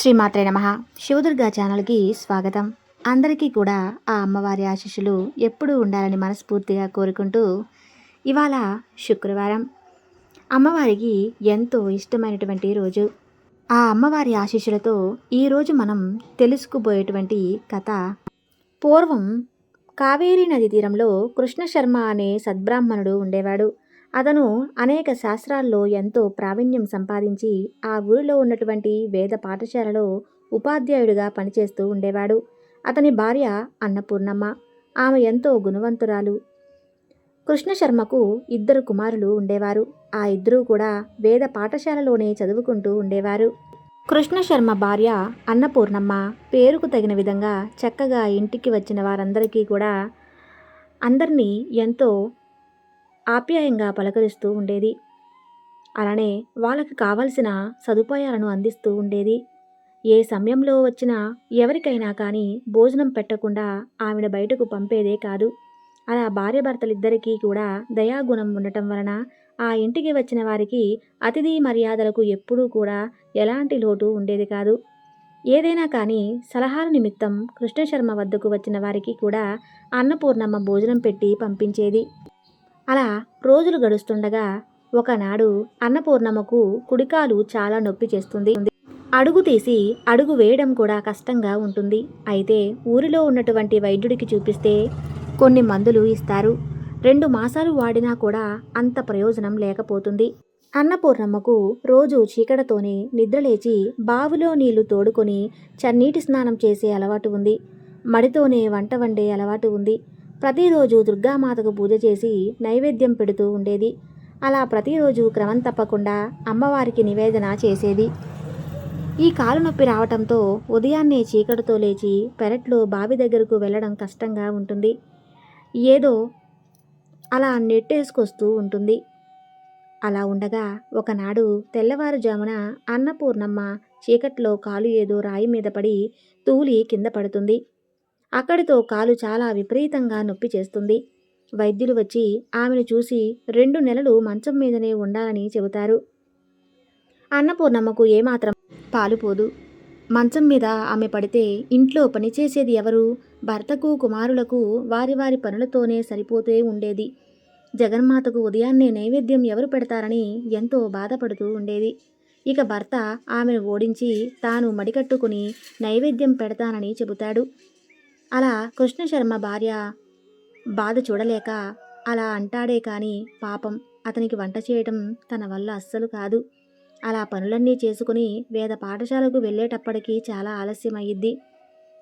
శ్రీమాత్రే నమ. శివదుర్గా ఛానల్కి స్వాగతం. అందరికీ కూడా ఆ అమ్మవారి ఆశీస్సులు ఎప్పుడూ ఉండాలని మనస్ఫూర్తిగా కోరుకుంటూ ఇవాళ శుక్రవారం. అమ్మవారికి ఎంతో ఇష్టమైనటువంటి రోజు. ఆ అమ్మవారి ఆశీస్సులతో ఈరోజు మనం తెలుసుకుపోయేటువంటి కథ. పూర్వం కావేరీ నది తీరంలో కృష్ణ శర్మ అనే సద్బ్రాహ్మణుడు ఉండేవాడు. అతను అనేక శాస్త్రాల్లో ఎంతో ప్రావీణ్యం సంపాదించి ఆ ఊరిలో ఉన్నటువంటి వేద పాఠశాలలో ఉపాధ్యాయుడిగా పనిచేస్తూ ఉండేవాడు. అతని భార్య అన్నపూర్ణమ్మ. ఆమె ఎంతో గుణవంతురాలు. కృష్ణశర్మకు ఇద్దరు కుమారులు ఉండేవారు. ఆ ఇద్దరూ కూడా వేద పాఠశాలలోనే చదువుకుంటూ ఉండేవారు. కృష్ణశర్మ భార్య అన్నపూర్ణమ్మ పేరుకు తగిన విధంగా చక్కగా ఇంటికి వచ్చిన వారందరికీ కూడా అందరినీ ఎంతో ఆప్యాయంగా పలకరిస్తూ ఉండేది. అలానే వాళ్ళకి కావలసిన సదుపాయాలను అందిస్తూ ఉండేది. ఏ సమయంలో వచ్చినా ఎవరికైనా కానీ భోజనం పెట్టకుండా ఆవిడ బయటకు పంపేదే కాదు. అలా భార్యభర్తలిద్దరికీ కూడా దయాగుణం ఉండటం వలన ఆ ఇంటికి వచ్చిన వారికి అతిథి మర్యాదలకు ఎప్పుడూ కూడా ఎలాంటి లోటు ఉండేది కాదు. ఏదైనా కానీ సలహాల నిమిత్తం కృష్ణశర్మ వద్దకు వచ్చిన వారికి కూడా అన్నపూర్ణమ్మ భోజనం పెట్టి పంపించేది. అలా రోజులు గడుస్తుండగా ఒకనాడు అన్నపూర్ణమ్మకు కుడికాలు చాలా నొప్పి చేస్తుంది. అడుగు తీసి అడుగు వేయడం కూడా కష్టంగా ఉంటుంది. అయితే ఊరిలో ఉన్నటువంటి వైద్యుడికి చూపిస్తే కొన్ని మందులు ఇస్తారు. రెండు మాసాలు వాడినా కూడా అంత ప్రయోజనం లేకపోతుంది. అన్నపూర్ణమ్మకు రోజు చీకటితోనే నిద్రలేచి బావిలో నీళ్ళు తోడుకొని చన్నీటి స్నానం చేసే అలవాటు ఉంది. మడితోనే వంట వండే అలవాటు ఉంది. ప్రతిరోజు దుర్గామాతకు పూజ చేసి నైవేద్యం పెడుతూ ఉండేది. అలా ప్రతిరోజు క్రమం తప్పకుండా అమ్మవారికి నివేదన చేసేది. ఈ కాలు నొప్పి రావటంతో ఉదయాన్నే చీకటితో లేచి పెరట్లో బావి దగ్గరకు వెళ్ళడం కష్టంగా ఉంటుంది. ఏదో అలా నెట్టేసుకొస్తూ ఉంటుంది. అలా ఉండగా ఒకనాడు తెల్లవారుజామున అన్నపూర్ణమ్మ చీకట్లో కాలు ఏదో రాయి మీద పడి తూలి కింద పడుతుంది. అక్కడితో కాలు చాలా విపరీతంగా నొప్పి చేస్తుంది. వైద్యులు వచ్చి ఆమెను చూసి రెండు నెలలు మంచం మీదనే ఉండాలని చెబుతారు. అన్నపూర్ణమ్మకు ఏమాత్రం పాలుపోదు మంచం మీద ఆమె పడితే ఇంట్లో పనిచేసేది ఎవరు? భర్తకు కుమారులకు వారి వారి పనులతోనే సరిపోతే ఉండేది. జగన్మాతకు ఉదయాన్నే నైవేద్యం ఎవరు పెడతారని ఎంతో బాధపడుతూ ఉండేది. ఇక భర్త ఆమెను ఓడించి తాను మడికట్టుకుని నైవేద్యం పెడతానని చెబుతాడు. అలా కృష్ణశర్మ భార్య బాధ చూడలేక అలా అంటాడే కానీ పాపం అతనికి వంట చేయటం తన వల్ల అస్సలు కాదు. అలా పనులన్నీ చేసుకుని వేద పాఠశాలకు వెళ్ళేటప్పటికీ చాలా ఆలస్యమయ్యిద్ది.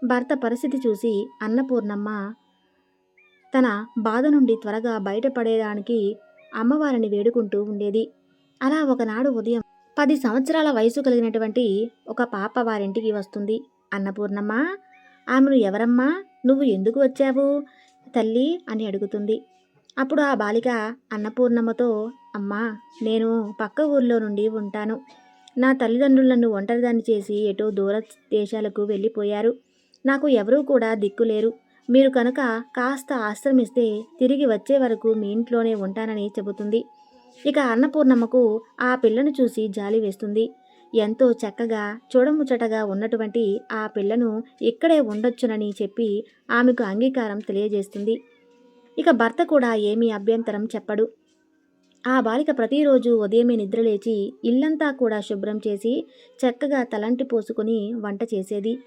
భర్త పరిస్థితి చూసి అన్నపూర్ణమ్మ తన బాధ నుండి త్వరగా బయటపడేదానికి అమ్మవారిని వేడుకుంటూ ఉండేది. అలా ఒకనాడు ఉదయం పది సంవత్సరాల వయసు కలిగినటువంటి ఒక పాప వారింటికి వస్తుంది. అన్నపూర్ణమ్మ ఆమెను ఎవరమ్మా? నువ్వు ఎందుకు వచ్చావు? తల్లి అని అడుగుతుంది. అప్పుడు ఆ బాలిక అన్నపూర్ణమ్మతో అమ్మా నేను పక్క ఊర్లో నుండి ఉంటాను. నా తల్లిదండ్రులు నన్ను ఒంటరిదాన్ని చేసి ఎటో దూర దేశాలకు వెళ్ళిపోయారు. నాకు ఎవరూ కూడా దిక్కులేరు మీరు కనుక కాస్త ఆశ్రమిస్తే తిరిగి వచ్చే వరకు మీ ఇంట్లోనే ఉంటానని చెబుతుంది. ఇక అన్నపూర్ణమ్మకు ఆ పిల్లను చూసి జాలి వేస్తుంది. ఎంతో చక్కగా చూడముచ్చటగా ఉన్నటువంటి ఆ పిల్లను ఇక్కడే ఉండొచ్చునని చెప్పి ఆమెకు అంగీకారం తెలియజేస్తుంది. ఇక భర్త కూడా ఏమీ అభ్యంతరం చెప్పడు. ఆ బాలిక ప్రతిరోజు ఉదయమే నిద్రలేచి ఇల్లంతా కూడా శుభ్రం చేసి చక్కగా తలంటి పోసుకుని వంట చేసేది.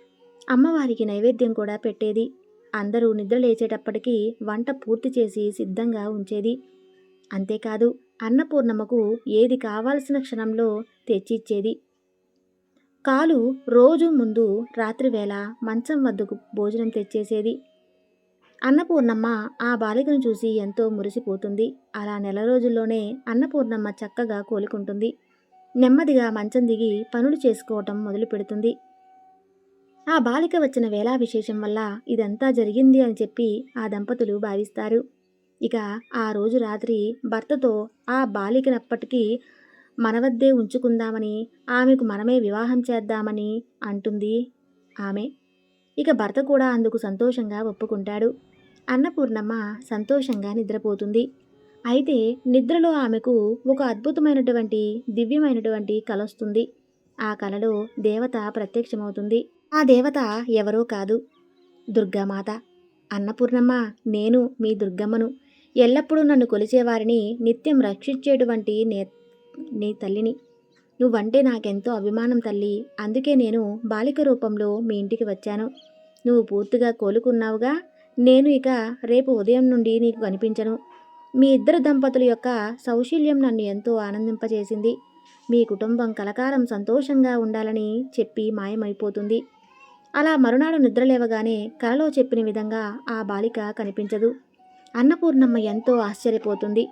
అమ్మవారికి నైవేద్యం కూడా పెట్టేది. అందరూ నిద్రలేచేటప్పటికీ వంట పూర్తి చేసి సిద్ధంగా ఉంచేది. అంతేకాదు అన్నపూర్ణమ్మకు ఏది కావాల్సిన క్షణంలో తెచ్చిచ్చేది. కాలు రోజు ముందు రాత్రివేళ మంచం వద్దకు భోజనం తెచ్చేసేది. అన్నపూర్ణమ్మ ఆ బాలికను చూసి ఎంతో మురిసిపోతుంది. అలా నెల రోజుల్లోనే అన్నపూర్ణమ్మ చక్కగా కోలుకుంటుంది. నెమ్మదిగా మంచం దిగి పనులు చేసుకోవటం మొదలు పెడుతుంది. ఆ బాలిక వచ్చిన వేళా విశేషం వల్ల ఇదంతా జరిగింది అని చెప్పి ఆ దంపతులు భావిస్తారు. ఇక ఆ రోజు రాత్రి భర్తతో ఆ బాలికనప్పటికీ మన వద్దే ఉంచుకుందామని ఆమెకు మనమే వివాహం చేద్దామని అంటుంది ఆమె. ఇక భర్త కూడా అందుకు సంతోషంగా ఒప్పుకుంటాడు. అన్నపూర్ణమ్మ సంతోషంగా నిద్రపోతుంది. అయితే నిద్రలో ఆమెకు ఒక అద్భుతమైనటువంటి దివ్యమైనటువంటి కలొస్తుంది. ఆ కలలో దేవత ప్రత్యక్షమవుతుంది. ఆ దేవత ఎవరో కాదు. దుర్గామాత. అన్నపూర్ణమ్మ నేను మీ దుర్గమ్మను. ఎల్లప్పుడూ నన్ను కొలిచేవారిని నిత్యం రక్షించేటువంటి నే నీ తల్లిని. నువ్వంటే నాకెంతో అభిమానం తల్లి. అందుకే నేను బాలిక రూపంలో మీ ఇంటికి వచ్చాను. నువ్వు పూర్తిగా కోలుకున్నావుగా. నేను ఇక రేపు ఉదయం నుండి నీకు కనిపించను. మీ ఇద్దరు దంపతుల యొక్క సౌశీల్యం నన్ను ఎంతో ఆనందింపచేసింది మీ కుటుంబం కలకాలం సంతోషంగా ఉండాలని చెప్పి మాయమైపోతుంది. అలా మరునాడు నిద్రలేవగానే కలలో చెప్పిన విధంగా ఆ బాలిక కనిపించదు. అన్నపూర్ణమ్మ ఎంతో ఆశ్చర్యపోతుంది.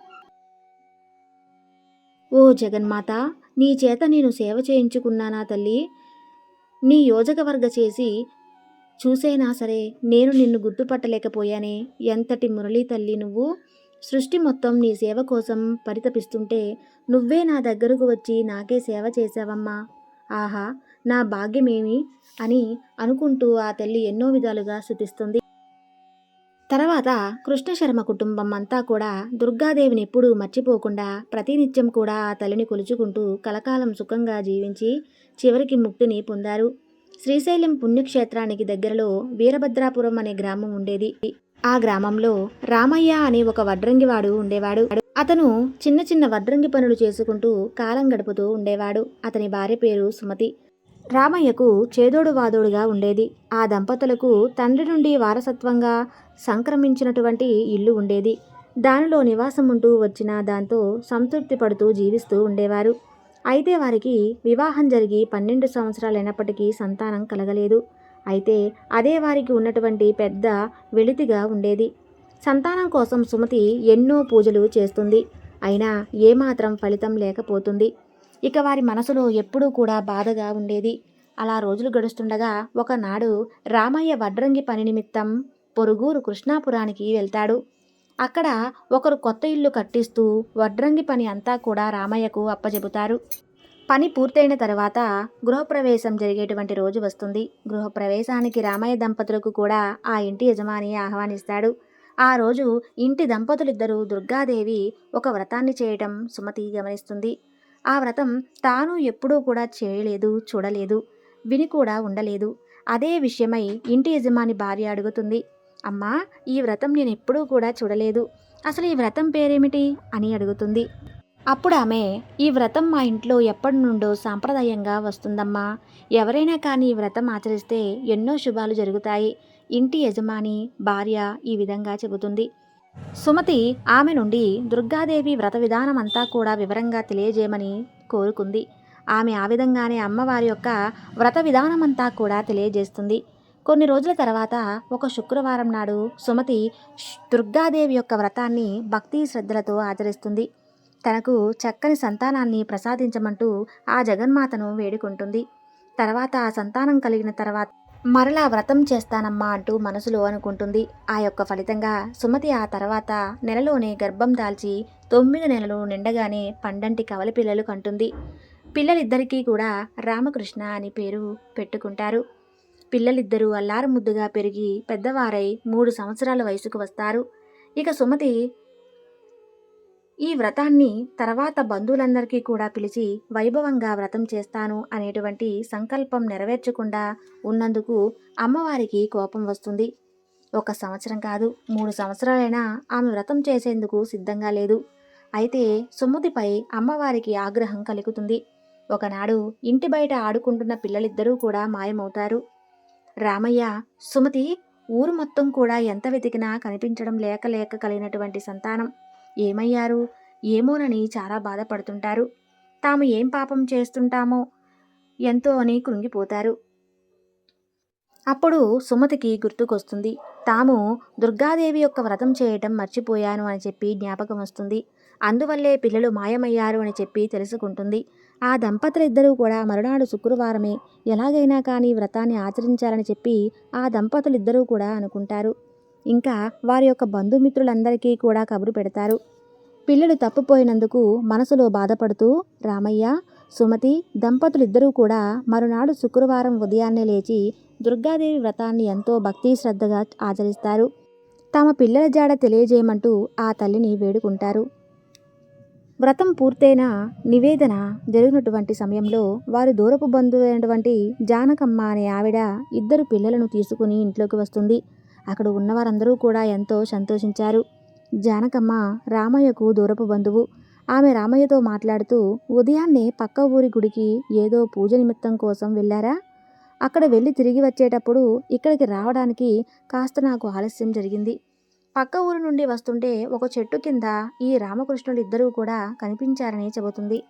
ఓ జగన్మాత నీ చేత నేను సేవ చేయించుకున్నానా తల్లి? నీ యోజకవర్గ చేసి చూసేనా సరే నేను నిన్ను గుర్తుపట్టలేకపోయానే. ఎంతటి మురళీ తల్లి నువ్వు? సృష్టి మొత్తం నీ సేవ కోసం పరితపిస్తుంటే నువ్వే నా దగ్గరకు వచ్చి నాకే సేవ చేశావమ్మా. ఆహా నా భాగ్యమేమి? అని అనుకుంటూ ఆ తల్లి ఎన్నో విధాలుగా స్థుతిస్తుంది తర్వాత కృష్ణశర్మ కుటుంబం అంతా కూడా దుర్గాదేవిని ఎప్పుడూ మర్చిపోకుండా ప్రతినిత్యం కూడా ఆ తల్లిని కొలుచుకుంటూ కలకాలం సుఖంగా జీవించి చివరికి ముక్తిని పొందారు. శ్రీశైలం పుణ్యక్షేత్రానికి దగ్గరలో వీరభద్రాపురం అనే గ్రామం ఉండేది. ఆ గ్రామంలో రామయ్య అనే ఒక వడ్రంగివాడు ఉండేవాడు. అతను చిన్న చిన్న వడ్రంగి పనులు చేసుకుంటూ కాలం గడుపుతూ ఉండేవాడు. అతని భార్య పేరు సుమతి. రామయ్యకు చేదోడు వాదోడుగా ఉండేది. ఆ దంపతులకు తండ్రి నుండి వారసత్వంగా సంక్రమించినటువంటి ఇల్లు ఉండేది. దానిలో నివాసం ఉంటూ వచ్చిన దాంతో సంతృప్తి పడుతూ జీవిస్తూ ఉండేవారు. అయితే వారికి వివాహం జరిగి పన్నెండు సంవత్సరాలైనప్పటికీ సంతానం కలగలేదు. అయితే అదే వారికి ఉన్నటువంటి పెద్ద వెలితిగా ఉండేది. సంతానం కోసం సుమతి ఎన్నో పూజలు చేస్తుంది. అయినా ఏమాత్రం ఫలితం లేకపోతుంది. ఇక వారి మనసులో ఎప్పుడూ కూడా బాధగా ఉండేది. అలా రోజులు గడుస్తుండగా ఒకనాడు రామయ్య వడ్రంగి పని నిమిత్తం పొరుగురు కృష్ణాపురానికి వెళ్తాడు. అక్కడ ఒకరు కొత్త ఇల్లు కట్టిస్తూ వడ్రంగి పని అంతా కూడా రామయ్యకు అప్పజెబుతారు. పని పూర్తయిన తర్వాత గృహప్రవేశం జరిగేటువంటి రోజు వస్తుంది. గృహప్రవేశానికి రామయ్య దంపతులకు కూడా ఆ ఇంటి యజమాని ఆహ్వానిస్తాడు. ఆ రోజు ఇంటి దంపతులిద్దరూ దుర్గాదేవి ఒక వ్రతాన్ని చేయటం సుమతి గమనిస్తుంది. ఆ వ్రతం తాను ఎప్పుడూ కూడా చేయలేదు చూడలేదు విని కూడా ఉండలేదు. అదే విషయమై ఇంటి యజమాని భార్య అడుగుతుంది అమ్మా ఈ వ్రతం నేను ఎప్పుడూ కూడా చూడలేదు. అసలు ఈ వ్రతం పేరేమిటి? అని అడుగుతుంది. అప్పుడు ఆమె ఈ వ్రతం మా ఇంట్లో ఎప్పటి నుండో సాంప్రదాయంగా వస్తుందమ్మా. ఎవరైనా కానీ ఈ వ్రతం ఆచరిస్తే ఎన్నో శుభాలు జరుగుతాయి. ఇంటి యజమాని భార్య ఈ విధంగా చెబుతుంది సుమతి ఆమె నుండి దుర్గాదేవి వ్రత విధానం అంతా కూడా వివరంగా తెలియజేయమని కోరుకుంది. ఆమె ఆ విధంగానే అమ్మవారి యొక్క వ్రత విధానమంతా కూడా తెలియజేస్తుంది. కొన్ని రోజుల తర్వాత ఒక శుక్రవారం నాడు సుమతి దుర్గాదేవి యొక్క వ్రతాన్ని భక్తి శ్రద్ధలతో ఆచరిస్తుంది. తనకు చక్కని సంతానాన్ని ప్రసాదించమంటూ ఆ జగన్మాతను వేడుకుంటుంది. తర్వాత ఆ సంతానం కలిగిన తర్వాత మరలా వ్రతం చేస్తానమ్మా అంటూ మనసులో అనుకుంటుంది. ఆ యొక్క ఫలితంగా సుమతి ఆ తర్వాత నెలలోనే గర్భం దాల్చి తొమ్మిది నెలలు నిండగానే పండంటి కవల పిల్లలు కంటుంది. పిల్లలిద్దరికీ కూడా రామకృష్ణ అని పేరు పెట్టుకుంటారు. పిల్లలిద్దరూ అల్లారు ముద్దుగా పెరిగి పెద్దవారై మూడు సంవత్సరాల వయసుకు వస్తారు. ఇక సుమతి ఈ వ్రతాన్ని తర్వాత బంధువులందరికీ కూడా పిలిచి వైభవంగా వ్రతం చేస్తాను అనేటువంటి సంకల్పం నెరవేర్చకుండా ఉన్నందుకు అమ్మవారికి కోపం వస్తుంది. ఒక సంవత్సరం కాదు మూడు సంవత్సరాలైనా ఆమె వ్రతం చేసేందుకు సిద్ధంగా లేదు. అయితే సుమతిపై అమ్మవారికి ఆగ్రహం కలుగుతుంది. ఒకనాడు ఇంటి బయట ఆడుకుంటున్న పిల్లలిద్దరూ కూడా మాయమవుతారు. రామయ్య సుమతి ఊరు మొత్తం కూడా ఎంత వెతికినా కనిపించడం లేక లేక కలిగినటువంటి సంతానం. ఏమయ్యారు? ఏమోనని చాలా బాధపడుతుంటారు. తాము ఏం పాపం చేస్తుంటామో ఎంతో అని కృంగిపోతారు. అప్పుడు సుమతికి గుర్తుకొస్తుంది. తాము దుర్గాదేవి యొక్క వ్రతం చేయటం మర్చిపోయాను అని చెప్పి జ్ఞాపకం వస్తుంది. అందువల్లే పిల్లలు మాయమయ్యారు అని చెప్పి తెలుసుకుంటుంది. ఆ దంపతులిద్దరూ కూడా మరునాడు శుక్రవారమే ఎలాగైనా కానీ వ్రతాన్ని ఆచరించాలని చెప్పి ఆ దంపతులిద్దరూ కూడా అనుకుంటారు. ఇంకా వారి యొక్క బంధుమిత్రులందరికీ కూడా కబురు పెడతారు. పిల్లలు తప్పిపోయినందుకు మనసులో బాధపడుతూ రామయ్య సుమతి దంపతులిద్దరూ కూడా మరునాడు శుక్రవారం ఉదయాన్నే లేచి దుర్గాదేవి వ్రతాన్ని ఎంతో భక్తి శ్రద్ధగా ఆచరిస్తారు. తమ పిల్లల జాడ తెలియజేయమంటూ ఆ తల్లిని వేడుకుంటారు. వ్రతం పూర్తయిన నివేదన జరిగినటువంటి సమయంలో వారి దూరపు బంధువైనటువంటి జానకమ్మ అనే ఆవిడ ఇద్దరు పిల్లలను తీసుకుని ఇంట్లోకి వస్తుంది. అక్కడ ఉన్నవారందరూ కూడా ఎంతో సంతోషించారు. జానకమ్మ రామయ్యకు దూరపు బంధువు. ఆమె రామయ్యతో మాట్లాడుతూ ఉదయాన్నే పక్క ఊరి గుడికి ఏదో పూజ నిమిత్తం కోసం వెళ్ళారా? అక్కడ వెళ్ళి తిరిగి వచ్చేటప్పుడు ఇక్కడికి రావడానికి కాస్త నాకు ఆలస్యం జరిగింది. పక్క ఊరు నుండి వస్తుంటే ఒక చెట్టు కింద ఈ రామకృష్ణులు ఇద్దరూ కూడా కనిపించారని చెబుతుంది.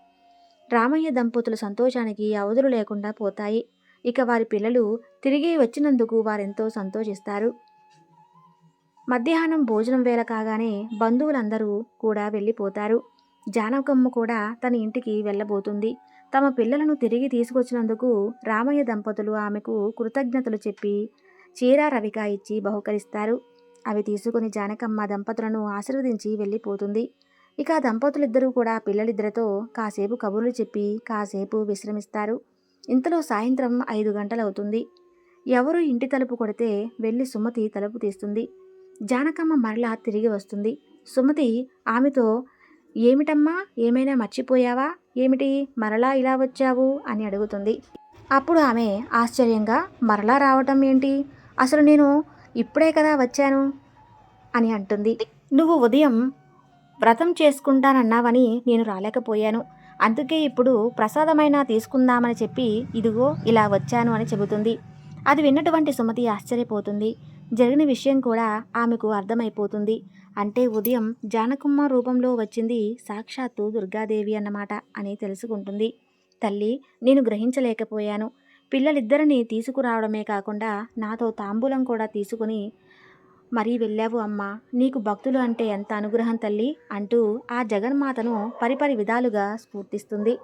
రామయ్య దంపతుల సంతోషానికి అవధులు లేకుండా పోతాయి. ఇక వారి పిల్లలు తిరిగి వచ్చినందుకు వారెంతో సంతోషిస్తారు. మధ్యాహ్నం భోజనం వేళ కాగానే బంధువులందరూ కూడా వెళ్ళిపోతారు. జానకమ్మ కూడా తన ఇంటికి వెళ్ళబోతుంది. తమ పిల్లలను తిరిగి తీసుకొచ్చినందుకు రామయ్య దంపతులు ఆమెకు కృతజ్ఞతలు చెప్పి చీర రవిక ఇచ్చి బహుకరిస్తారు. అవి తీసుకుని జానకమ్మ దంపతులను ఆశీర్వదించి వెళ్ళిపోతుంది. ఇక దంపతులిద్దరూ కూడా పిల్లలిద్దరితో కాసేపు కబుర్లు చెప్పి కాసేపు విశ్రమిస్తారు. ఇంతలో సాయంత్రం ఐదు గంటలవుతుంది. ఎవరు ఇంటి తలుపు కొడితే వెళ్ళి సుమతి తలుపు తీస్తుంది. జానకమ్మ మరలా తిరిగి వస్తుంది. సుమతి ఆమెతో ఏమిటమ్మా? ఏమైనా మర్చిపోయావా? ఏమిటి? మరలా ఇలా వచ్చావు? అని అడుగుతుంది. అప్పుడు ఆమె ఆశ్చర్యంగా మరలా రావటం ఏంటి? అసలు నేను ఇప్పుడే కదా వచ్చాను? అని అంటుంది. నువ్వు ఉదయం వ్రతం చేసుకుంటానన్నావని నేను రాలేకపోయాను. అందుకే ఇప్పుడు ప్రసాదమైనా తీసుకుందామని చెప్పి ఇదిగో ఇలా వచ్చాను అని చెబుతుంది. అది విన్నటువంటి సుమతి ఆశ్చర్యపోతుంది. జరిగిన విషయం కూడా ఆమెకు అర్థమైపోతుంది. అంటే ఉదయం జానకుమ్మ రూపంలో వచ్చింది సాక్షాత్తు దుర్గాదేవి అన్నమాట అని తెలుసుకుంటుంది. తల్లి నేను గ్రహించలేకపోయాను. పిల్లలిద్దరిని తీసుకురావడమే కాకుండా నాతో తాంబూలం కూడా తీసుకుని మరీ వెళ్ళావు అమ్మా నీకు భక్తులు అంటే ఎంత అనుగ్రహం తల్లి? అంటూ ఆ జగన్మాతను పరిపరి విధాలుగా స్ఫూర్తిస్తుంది.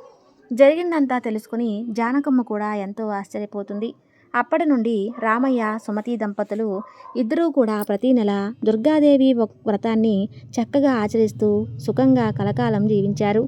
జరిగిందంతా తెలుసుకుని జానకమ్మ కూడా ఎంతో ఆశ్చర్యపోతుంది. అప్పటి నుండి రామయ్య సుమతి దంపతులు ఇద్దరూ కూడా ప్రతీ నెల దుర్గాదేవి వ్రతాన్ని చక్కగా ఆచరిస్తూ సుఖంగా కలకాలం జీవించారు.